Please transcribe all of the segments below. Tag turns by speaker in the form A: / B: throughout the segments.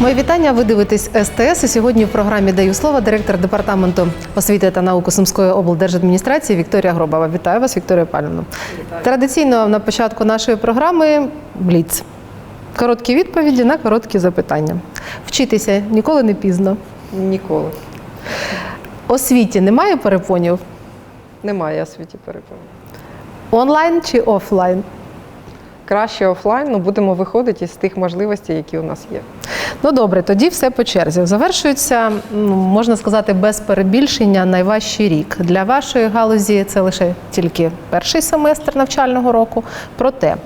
A: Мої вітання. Ви дивитесь СТС. І сьогодні в програмі даю слово директор департаменту освіти та науки Сумської облдержадміністрації Вікторія Гробова. Вітаю вас, Вікторія Павлівна. Традиційно на початку нашої програми бліц. Короткі відповіді на короткі запитання. Вчитися ніколи не пізно.
B: Ніколи.
A: Освіті немає перепонів.
B: Немає освіті перепони.
A: Онлайн чи офлайн?
B: Краще офлайн, ну будемо виходити з тих можливостей, які у нас є.
A: Ну добре, тоді все по черзі. Завершується, ну, можна сказати, без перебільшення найважчий рік. Для вашої галузі це лише тільки перший семестр навчального року. Проте,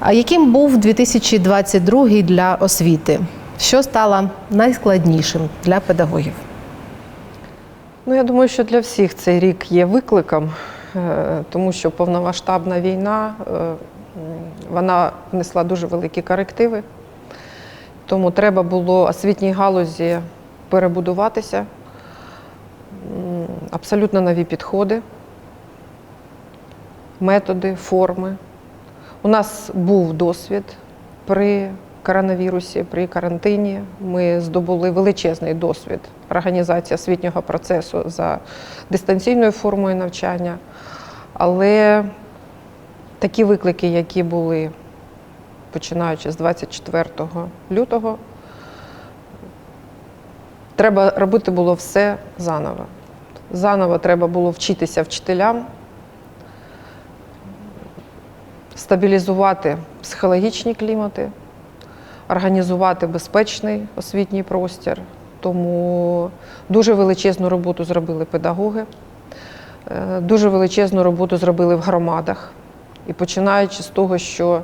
A: а яким був 2022 для освіти? Що стало найскладнішим для педагогів?
B: Ну, я думаю, що для всіх цей рік є викликом, е, тому що повномасштабна війна е, вона внесла дуже великі корективи. Тому треба було освітній галузі перебудуватися, абсолютно нові підходи, методи, форми. У нас був досвід при коронавірусі, при карантині. Ми здобули величезний досвід організації освітнього процесу за дистанційною формою навчання. Але такі виклики, які були починаючи з 24 лютого, треба робити було все заново. Заново треба було вчитися вчителям, стабілізувати психологічні клімати, організувати безпечний освітній простір. Тому дуже величезну роботу зробили педагоги, е, дуже величезну роботу зробили в громадах. І починаючи з того, що е,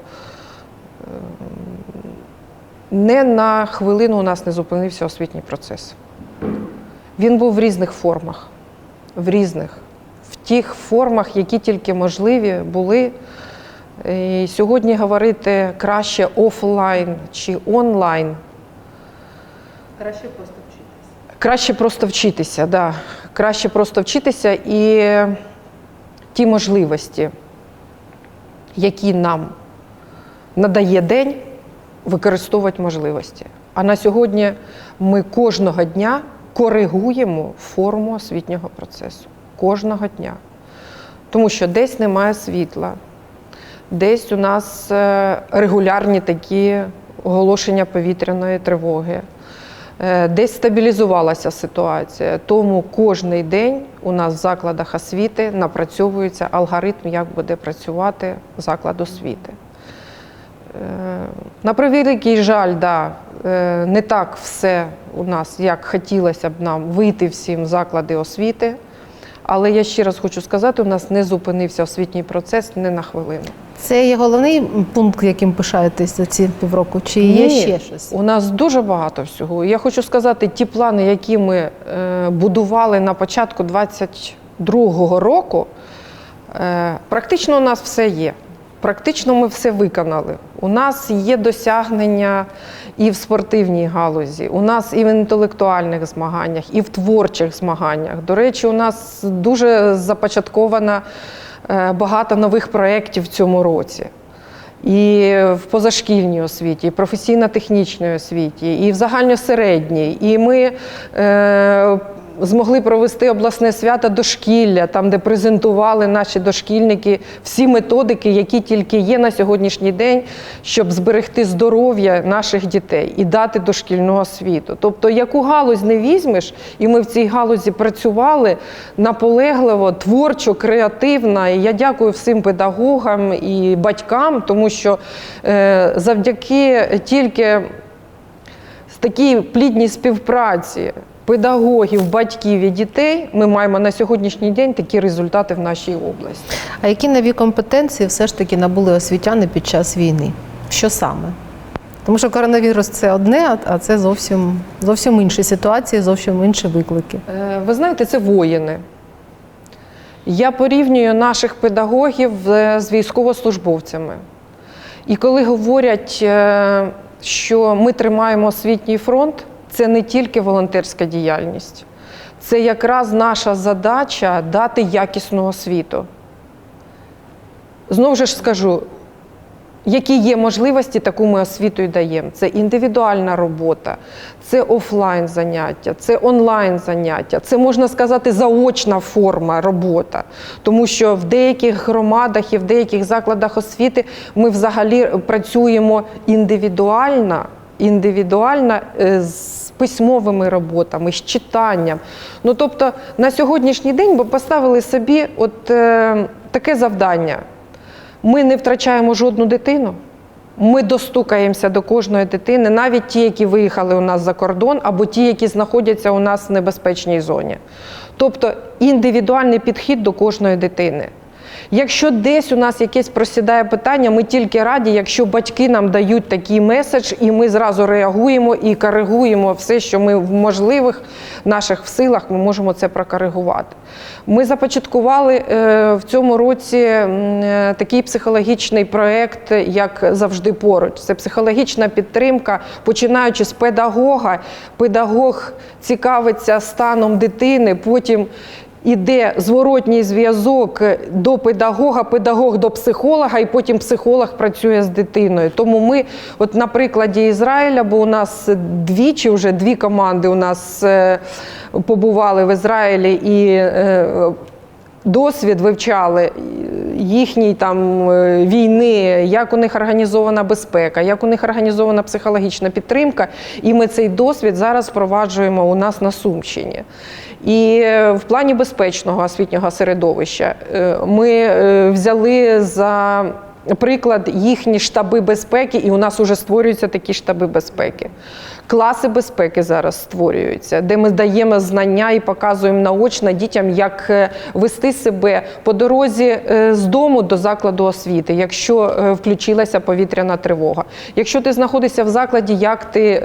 B: не на хвилину у нас не зупинився освітній процес. Він був в різних формах, в різних, в тих формах, які тільки можливі були. І сьогодні говорити краще офлайн чи онлайн.
A: Краще просто вчитися.
B: Краще просто вчитися, да. Краще просто вчитися і ті можливості, які нам надає день, використовувати можливості. А на сьогодні ми кожного дня коригуємо форму освітнього процесу. Кожного дня. Тому що десь немає світла, десь у нас е, регулярні такі оголошення повітряної тривоги. Е, Десь стабілізувалася ситуація, тому кожний день у нас в закладах освіти напрацьовується алгоритм, як буде працювати заклад освіти. Е, На превеликий жаль, да, е, не так все у нас, як хотілося б нам вийти всім заклади освіти. Але я ще раз хочу сказати, у нас не зупинився освітній процес не на хвилину.
A: Це є головний пункт, яким пишаєтесь за ці півроку? Чи є
B: Ні,
A: ще щось?
B: У нас дуже багато всього. Я хочу сказати, ті плани, які ми е, будували на початку 22-го року, е, практично у нас все є. Практично ми все виконали. У нас є досягнення і в спортивній галузі, у нас і в інтелектуальних змаганнях, і в творчих змаганнях. До речі, у нас дуже започатковано е, багато нових проєктів в цьому році. І в позашкільній освіті, і професійно-технічній освіті, і в загальносередній. І ми е, змогли провести обласне свято дошкілля, там, де презентували наші дошкільники всі методики, які тільки є на сьогоднішній день, щоб зберегти здоров'я наших дітей і дати дошкільну освіту. Тобто, яку галузь не візьмеш, і ми в цій галузі працювали наполегливо, творчо, креативно. І я дякую всім педагогам і батькам, тому що е, завдяки тільки такій плідній співпраці педагогів, батьків і дітей ми маємо на сьогоднішній день такі результати в нашій області.
A: А які нові компетенції все ж таки набули освітяни під час війни? Що саме? Тому що коронавірус це одне, а- це зовсім, зовсім інші ситуації, зовсім інші виклики.
B: Е, Ви знаєте, це воїни. Я порівнюю наших педагогів е, з військовослужбовцями. І коли говорять, е, що ми тримаємо освітній фронт, це не тільки волонтерська діяльність, це якраз наша задача дати якісну освіту. Знову ж скажу, які є можливості, таку ми освіту і даємо. Це індивідуальна робота, це офлайн заняття, це онлайн заняття, це можна сказати заочна форма робота. Тому що в деяких громадах і в деяких закладах освіти ми взагалі працюємо індивідуально, індивідуально е, з письмовими роботами, з читанням. Ну тобто на сьогоднішній день ми поставили собі от е, таке завдання. Ми не втрачаємо жодну дитину. Ми достукаємося до кожної дитини, навіть ті, які виїхали у нас за кордон, або ті, які знаходяться у нас в небезпечній зоні. Тобто індивідуальний підхід до кожної дитини. Якщо десь у нас якесь просідає питання, ми тільки раді, якщо батьки нам дають такий меседж, і ми зразу реагуємо і коригуємо все, що ми в можливих наших силах, ми можемо це прокоригувати. Ми започаткували е, в цьому році е, такий психологічний проєкт, як завжди поруч. Це психологічна підтримка, починаючи з педагога. Педагог цікавиться станом дитини, потім Іде зворотній зв'язок до педагога, педагог до психолога, і потім психолог працює з дитиною. Тому ми, от на прикладі Ізраїля, бо у нас двічі вже дві команди у нас е, побували в Ізраїлі і е, досвід вивчали їхній там е, війни, як у них організована безпека, як у них організована психологічна підтримка. І ми цей досвід зараз впроваджуємо у нас на Сумщині. І е, в плані безпечного освітнього середовища е, ми е, взяли за приклад їхні штаби безпеки, і у нас вже створюються такі штаби безпеки. Класи безпеки зараз створюються, де ми даємо знання і показуємо наочно дітям, як е, вести себе по дорозі е, з дому до закладу освіти, якщо е, включилася повітряна тривога. Якщо ти знаходишся в закладі, як ти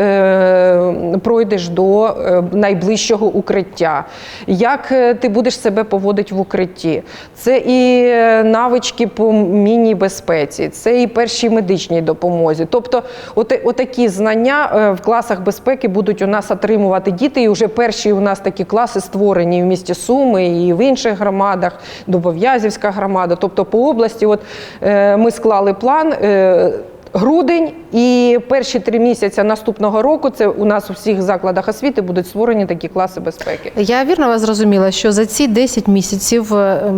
B: пройдеш до найближчого укриття, як ти будеш себе поводити в укритті. Це і навички по міні-безпеці, це і першій медичній допомозі. Тобто, оте- отакі знання в класах безпеки будуть у нас отримувати діти. І вже перші у нас такі класи створені в місті Суми і в інших громадах, Дубов'язівська громада. Тобто по області, от е, ми склали план. е, Грудень і перші три місяці наступного року це у нас у всіх закладах освіти будуть створені такі класи безпеки.
A: Я вірно вас зрозуміла, що за ці 10 місяців е,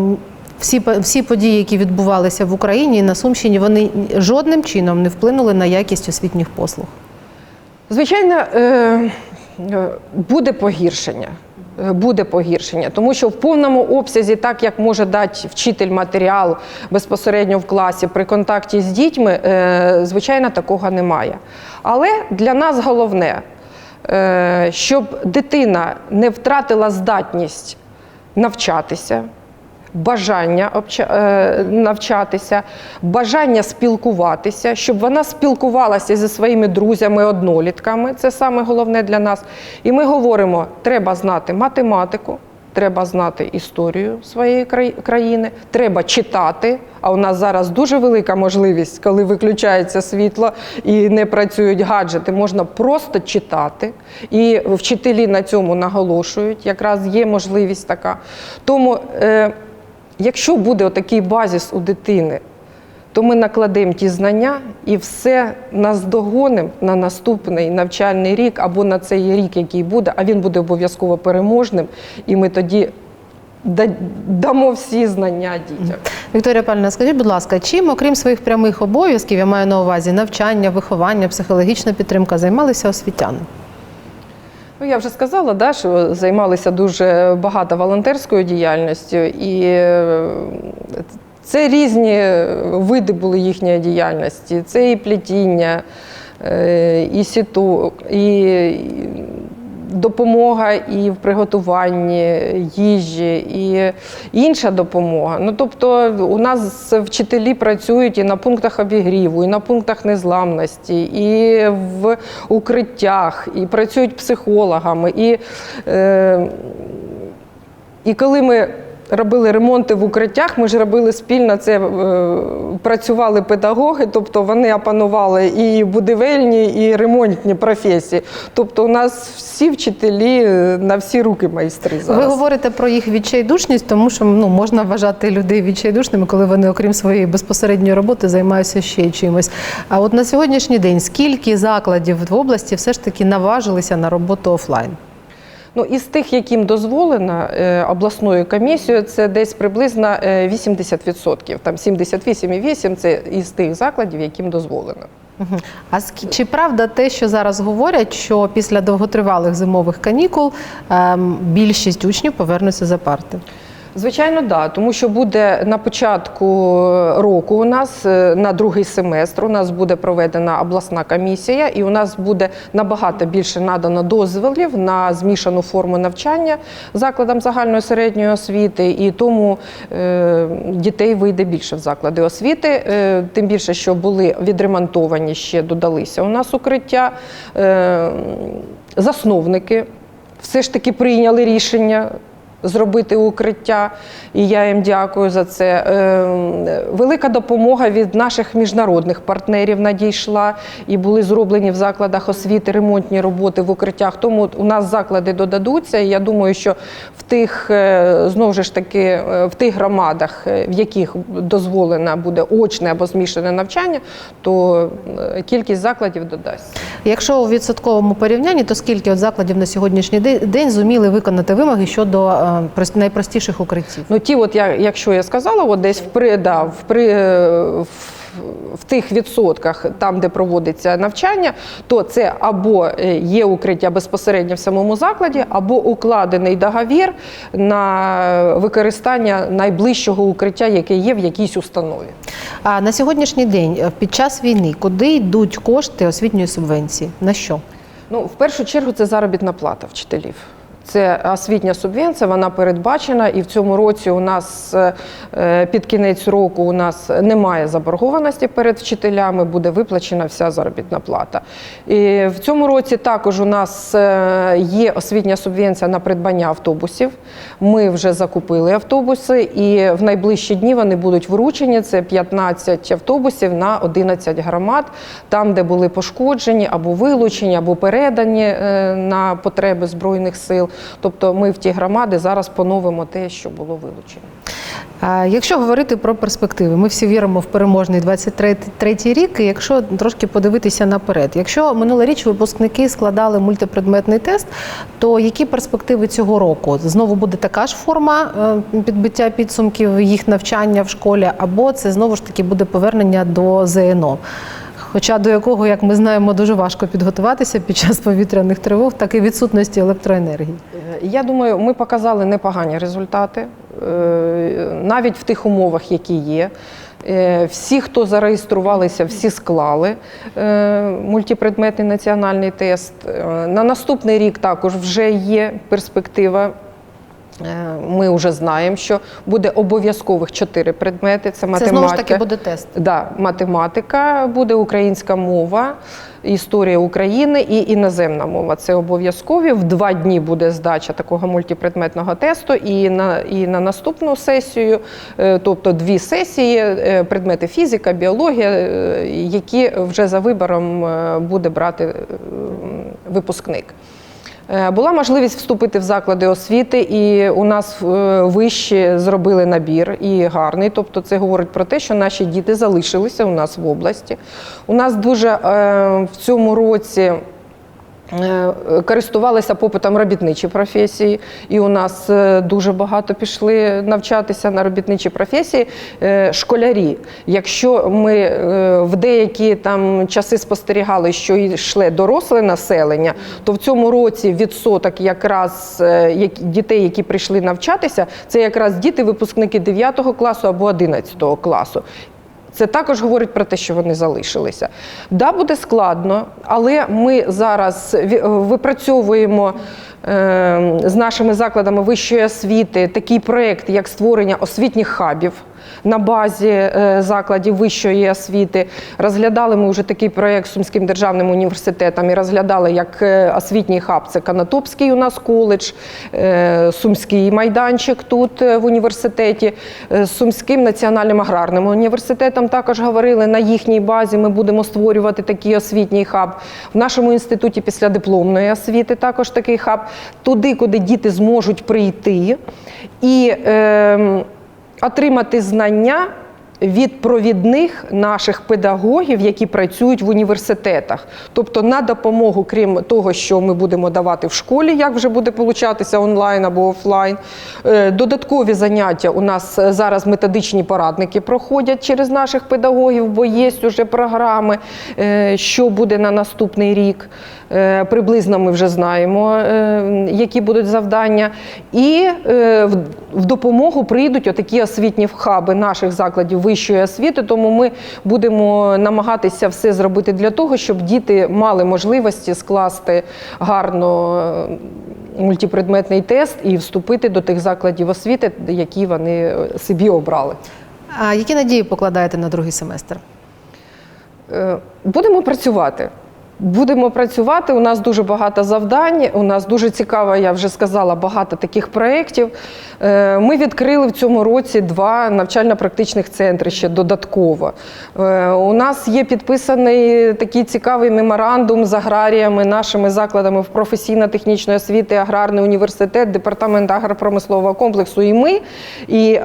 A: всі, всі події, які відбувалися в Україні і на Сумщині, вони жодним чином не вплинули на якість освітніх послуг.
B: Звичайно, е, е, буде погіршення. Е, Буде погіршення, тому що в повному обсязі, так як може дати вчитель матеріал безпосередньо в класі при контакті з дітьми, звичайно, такого немає. Але для нас головне, щоб дитина не втратила здатність навчатися, бажання е, навчатися, бажання спілкуватися, щоб вона спілкувалася зі своїми друзями-однолітками. Це саме головне для нас. І ми говоримо: треба знати математику. Треба знати історію своєї країни, треба читати. А у нас зараз дуже велика можливість, коли виключається світло і не працюють гаджети, можна просто читати. І вчителі на цьому наголошують. Якраз є можливість така. Тому, е, якщо буде отакий базіс у дитини, то ми накладемо ті знання і все наздогонимо на наступний навчальний рік або на цей рік, який буде, а він буде обов'язково переможним, і ми тоді дамо всі знання дітям.
A: Вікторія Павлівна, скажіть, будь ласка, чим, окрім своїх прямих обов'язків, я маю на увазі навчання, виховання, психологічна підтримка, займалися освітяни?
B: Ну, я вже сказала, да, що займалися дуже багато волонтерською діяльністю, і е, це різні види були їхньої діяльності. Це і плетіння, е, і сіту, і і допомога і в приготуванні їжі, і інша допомога. Ну, тобто, у нас вчителі працюють і на пунктах обігріву, і на пунктах незламності, і в укриттях, і працюють психологами. І, е, і коли ми робили ремонти в укриттях. Ми ж робили спільно це е, працювали педагоги, тобто вони опанували і будівельні, і ремонтні професії. Тобто, у нас всі вчителі е, на всі руки майстри зараз.
A: Ви говорите про їх відчайдушність, тому що ну можна вважати людей відчайдушними, коли вони, окрім своєї безпосередньої роботи, займаються ще чимось. А от на сьогоднішній день скільки закладів в області все ж таки наважилися на роботу офлайн?
B: Ну, із тих, яким дозволено е, обласною комісією, це десь приблизно е, 80%. Там 78,8% – це із тих закладів, яким дозволено.
A: А чи правда те, що зараз говорять, що після довготривалих зимових канікул ем, більшість учнів повернуться за парти?
B: Звичайно, да, тому що буде на початку року у нас е, на другий семестр у нас буде проведена обласна комісія, і у нас буде набагато більше надано дозволів на змішану форму навчання закладам загальної середньої освіти, і тому е, дітей вийде більше в заклади освіти. Е, тим більше, що були відремонтовані ще додалися у нас укриття. Е, засновники все ж таки прийняли рішення зробити укриття, і я їм дякую за це. Е, Велика допомога від наших міжнародних партнерів надійшла і були зроблені в закладах освіти ремонтні роботи в укриттях. Тому у нас заклади додадуться. І я думаю, що в тих е, знову ж таки е, в тих громадах, е, в яких дозволено буде очне або змішане навчання, то кількість закладів додасться.
A: Якщо у відсотковому порівнянні, то скільки от закладів на сьогоднішній день зуміли виконати вимоги щодо найпростіших укриттів?
B: Ну, ті, от я, якщо я сказала, от десь в, при, да, в, при, е, в, в тих відсотках, там, де проводиться навчання, то це або е, є укриття безпосередньо в самому закладі, або укладений договір на використання найближчого укриття, яке є в якійсь установі.
A: А на сьогоднішній день е, під час війни куди йдуть кошти освітньої субвенції? На що?
B: Ну, в першу чергу, це заробітна плата вчителів. Це освітня субвенція, вона передбачена, і в цьому році у нас е, під кінець року у нас немає заборгованості перед вчителями, буде виплачена вся заробітна плата. І в цьому році також у нас е, є освітня субвенція на придбання автобусів. Ми вже закупили автобуси, і в найближчі дні вони будуть вручені. Це 15 автобусів на 11 громад, там, де були пошкоджені або вилучені, або передані е, на потреби збройних сил. Тобто ми в ті громади зараз поновимо те, що було вилучено.
A: Якщо говорити про перспективи, ми всі віримо в переможний 23-й рік. І якщо трошки подивитися наперед, якщо минулоріч випускники складали мультипредметний тест, то які перспективи цього року? Знову буде така ж форма е, підбиття підсумків їх навчання в школі, або це знову ж таки буде повернення до ЗНО? Хоча до якого, як ми знаємо, дуже важко підготуватися під час повітряних тривог, так і відсутності електроенергії.
B: Е, Я думаю, ми показали непогані результати, е, навіть в тих умовах, які є. Е, Всі, хто зареєструвалися, всі склали мультипредметний національний тест. На наступний рік також вже є перспектива. Е, Ми вже знаємо, що буде обов'язкових чотири предмети. Це
A: Це знову ж таки буде тест.
B: Да, математика буде українська мова, історія України і іноземна мова. Це обов'язкові. В два дні буде здача такого мультипредметного тесту. І на, і на наступну сесію, е, тобто дві сесії, е, предмети фізика, біологія, які вже за вибором буде брати випускник. Е, Була можливість вступити в заклади освіти, і у нас е, вищі зробили набір і гарний. Тобто, це говорить про те, що наші діти залишилися у нас в області. У нас дуже е, в цьому році. Е, Користувалися попитом робітничі професії, і у нас е, дуже багато пішли навчатися на робітничі професії. Е, Школярі. Якщо ми в деякі там часи спостерігали, що йшло доросле населення, то в цьому році відсоток якраз дітей, які прийшли навчатися, це якраз діти, випускники 9 класу або 11 класу. Це також говорить про те, що вони залишилися. Да, буде складно, але ми зараз випрацьовуємо е, з нашими закладами вищої освіти такий проєкт, як створення освітніх хабів. На базі е, закладів вищої освіти розглядали ми вже такий проєкт Сумським державним університетом і розглядали як е, освітній хаб. Це Канатопський у нас коледж, е, Сумський майданчик тут в університеті, Сумським національним аграрним університетом також говорили. На їхній базі ми будемо створювати такий освітній хаб. В нашому інституті післядипломної освіти також такий хаб. Туди, куди діти зможуть прийти і е, отримати знання від провідних наших педагогів, які працюють в університетах. Тобто на допомогу, крім того, що ми будемо давати в школі, як вже буде получатися онлайн або офлайн. е, Додаткові заняття у нас е, зараз методичні порадники проходять через наших педагогів, бо є вже програми, е, що буде на наступний рік. Е, Приблизно ми вже знаємо, е, які будуть завдання. І е, в- допомогу прийдуть отакі освітні хаби наших закладів вищої освіти. Тому ми будемо намагатися все зробити для того, щоб діти мали можливості скласти гарно мультипредметний тест і вступити до тих закладів освіти, які вони собі обрали.
A: А які надії покладаєте на другий семестр?
B: Будемо працювати. Будемо працювати. У нас дуже багато завдань. У нас дуже цікаво, я вже сказала, багато таких проєктів. Е, Ми відкрили в цьому році два навчально-практичних центри ще додатково. Е, У нас є підписаний такий цікавий меморандум з аграріями, нашими закладами в професійно-технічної освіти, аграрний університет, департамент агропромислового комплексу. І ми, і,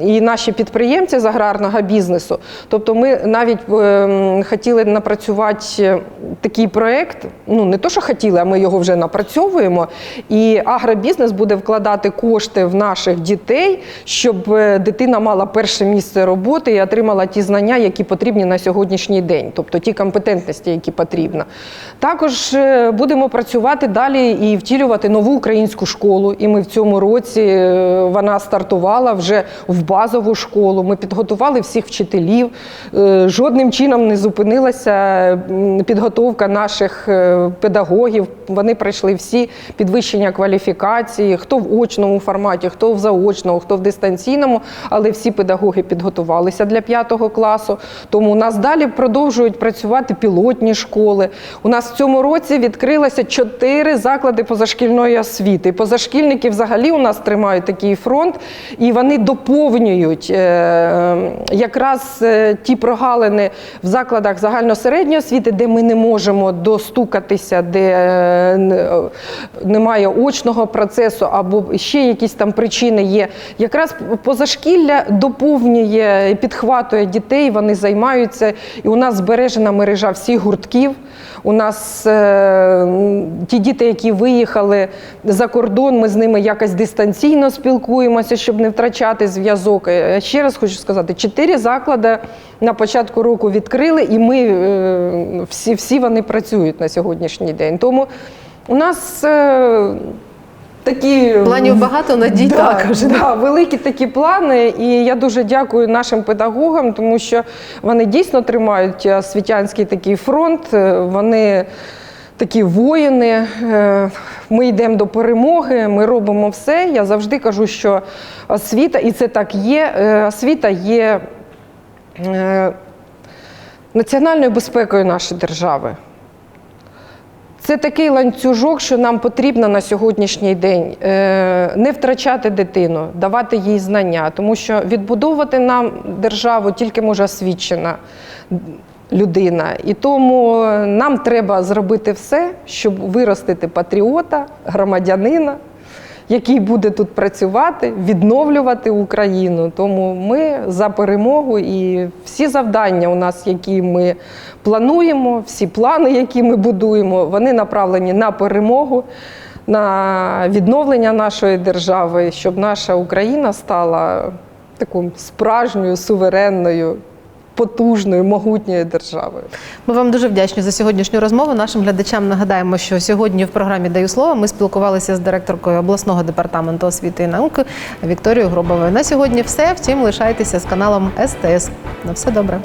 B: і наші підприємці з аграрного бізнесу. Тобто, ми навіть ем, хотіли напрацювати такий проєкт. Ну не то, що хотіли, а ми його вже напрацьовуємо. І агробізнес буде вкладати кошти в наших дітей, щоб е, дитина мала перше місце роботи і отримала ті знання, які потрібні на сьогоднішній день, тобто ті компетентності, які потрібні. Також е, будемо працювати далі і втілювати нову українську школу. І ми в цьому році е, вона стартувала вже в базову школу. Ми підготували всіх вчителів. Жодним чином не зупинилася м, підготовка наших е, педагогів. Вони пройшли всі підвищення кваліфікації, хто в очному форматі, хто в заочному, хто в дистанційному, але всі педагоги підготувалися для п'ятого класу. Тому у нас далі продовжують працювати пілотні школи. У нас в цьому році відкрилося чотири заклади позашкільної освіти. Позашкільники взагалі у нас тримають такий фронт, і вони доповнюють е, якраз е, ті прогалини в закладах загальносередньої освіти, де ми не можемо достукатися, де е, немає очного процесу або ще якісь там причини є. Якраз позашкілля доповнює підхватує дітей, вони займаються. І у нас збережена мережа всіх гуртків. У нас е, ті діти, які виїхали за кордон, ми з ними якось дистанційно спілкуємося, щоб не втрачати зв'язок. Е, Ще раз хочу сказати: чотири заклади на початку року відкрили, і ми е, всі, всі вони працюють на сьогоднішній день. Тому у нас. е, Такі
A: Планів багато, надій
B: да,
A: також.
B: Да, великі такі плани. І я дуже дякую нашим педагогам, тому що вони дійсно тримають освітянський такий фронт. Е, Вони такі воїни. Е, Ми йдемо до перемоги, ми робимо все. Я завжди кажу, що освіта, і це так є. е, Освіта є е, національною безпекою нашої держави. Це такий ланцюжок, що нам потрібно на сьогоднішній день Е, не втрачати дитину, давати їй знання, тому що відбудовувати нам державу тільки може освічена людина. І тому нам треба зробити все, щоб виростити патріота, громадянина, який буде тут працювати, відновлювати Україну. Тому ми за перемогу і всі завдання у нас, які ми плануємо, всі плани, які ми будуємо, вони направлені на перемогу, на відновлення нашої держави, щоб наша Україна стала такою справжньою, суверенною, потужною, могутньою державою.
A: Ми вам дуже вдячні за сьогоднішню розмову. Нашим глядачам нагадаємо, що сьогодні в програмі Даю слово ми спілкувалися з директоркою обласного департаменту освіти і науки Вікторією Гробовою. На сьогодні все. Втім, лишайтеся з каналом СТС. На все добре.